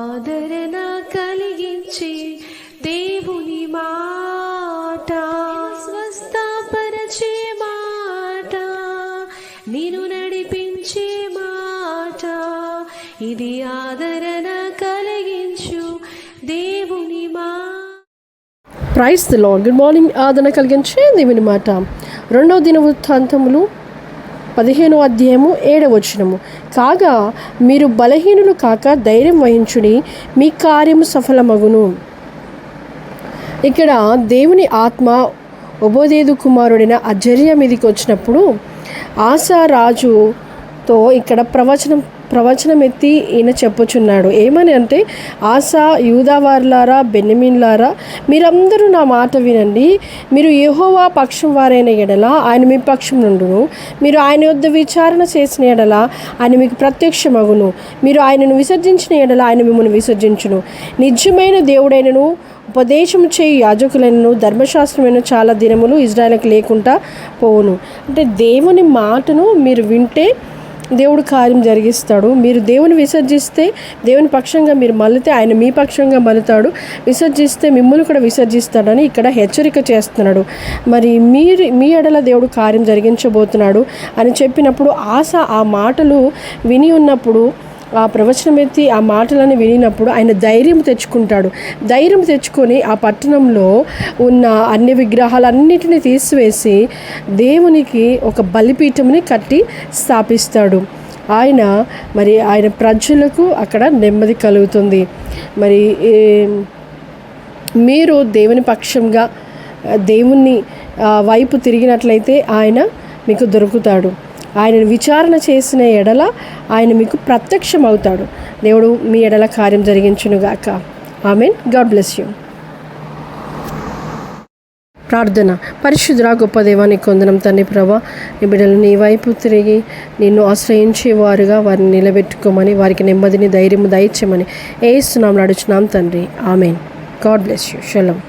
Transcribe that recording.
ఆదరణ కలిగించే దేవుని మాట. స్వస్థపరచే మాట. నేను నడిపించే మాట. ఇది ఆదరణ కలిగించు దేవుని మా. Praise the Lord good morning. ఆదరణ కలిగించే దేవుని మాట. రెండవ దిన వృత్తాంతములు పదిహేనో అధ్యాయము ఏడవచనము. కాగా మీరు బలహీనులు కాక ధైర్యం వహించుడి మీ కార్యము సఫలమగును. ఇక్కడ దేవుని ఆత్మ ఉబోదేదు కుమారుడైన అజర్య మీదకి వచ్చినప్పుడు ఆశా రాజుతో ఇక్కడ ప్రవచనం ప్రవచనం ఎత్తి ఈయన చెప్పుచున్నాడు. ఏమని అంటే ఆశా యూదావార్లారా బెన్నెమిన్లారా మీరందరూ నా మాట వినండి. మీరు యెహోవా పక్షం వారైన ఎడల ఆయన మీ పక్షం నుండును. మీరు ఆయన యొద్ద విచారణ చేసిన ఎడల ఆయన మీకు ప్రత్యక్షమగును. మీరు ఆయనను విసర్జించిన ఎడల ఆయన మిమ్మల్ని విసర్జించును. నిజమైన దేవుడైనను ఉపదేశం చేయి యాజకులను ధర్మశాస్త్రమైన చాలా దినములు ఇజ్రాయల్కి లేకుండా పోవును. అంటే దేవుని మాటను మీరు వింటే దేవుడు కార్యం జరిగిస్తాడు. మీరు దేవుని విసర్జిస్తే దేవుని పక్షంగా మీరు మలితే ఆయన మీ పక్షంగా మలుతాడు విసర్జిస్తే మిమ్మల్ని కూడా విసర్జిస్తాడని ఇక్కడ హెచ్చరిక చేస్తున్నాడు. మరి మీరు మీ ఎడల దేవుడు కార్యం జరిగించబోతున్నాడు అని చెప్పినప్పుడు ఆశ ఆ మాటలు విని ఉన్నప్పుడు ఆ ప్రవచనం ఎత్తి ఆ మాటలను వినినప్పుడు ఆయన ధైర్యం తెచ్చుకుంటాడు. ధైర్యం తెచ్చుకొని ఆ పట్టణంలో ఉన్న అన్ని విగ్రహాలన్నిటిని తీసివేసి దేవునికి ఒక బలిపీఠంని కట్టి స్థాపిస్తాడు. ఆయన మరి ఆయన ప్రజలకు అక్కడ నెమ్మది కలుగుతుంది. మరి మీరు దేవుని పక్షంగా దేవుణ్ణి దేవుని వైపు తిరిగినట్లయితే ఆయన మీకు దొరుకుతాడు. ఆయనను విచారణ చేసిన ఎడల ఆయన మీకు ప్రత్యక్షం అవుతాడు దేవుడు మీ ఎడల కార్యం జరిగించునుగాక. ఆమెన్. God bless you. ప్రార్థన. పరిశుద్ధురా గొప్ప దేవాన్ని కొందనం తండ్రి ప్రభా. నీ బిడ్డలు నీ వైపు తిరిగి నిన్ను ఆశ్రయించేవారుగా వారిని నిలబెట్టుకోమని వారికి నెమ్మదిని ధైర్యము దయచేయమని. ఏస్తున్నాం నడుచున్నాం తండ్రి. ఆమెన్. God bless you. షలం.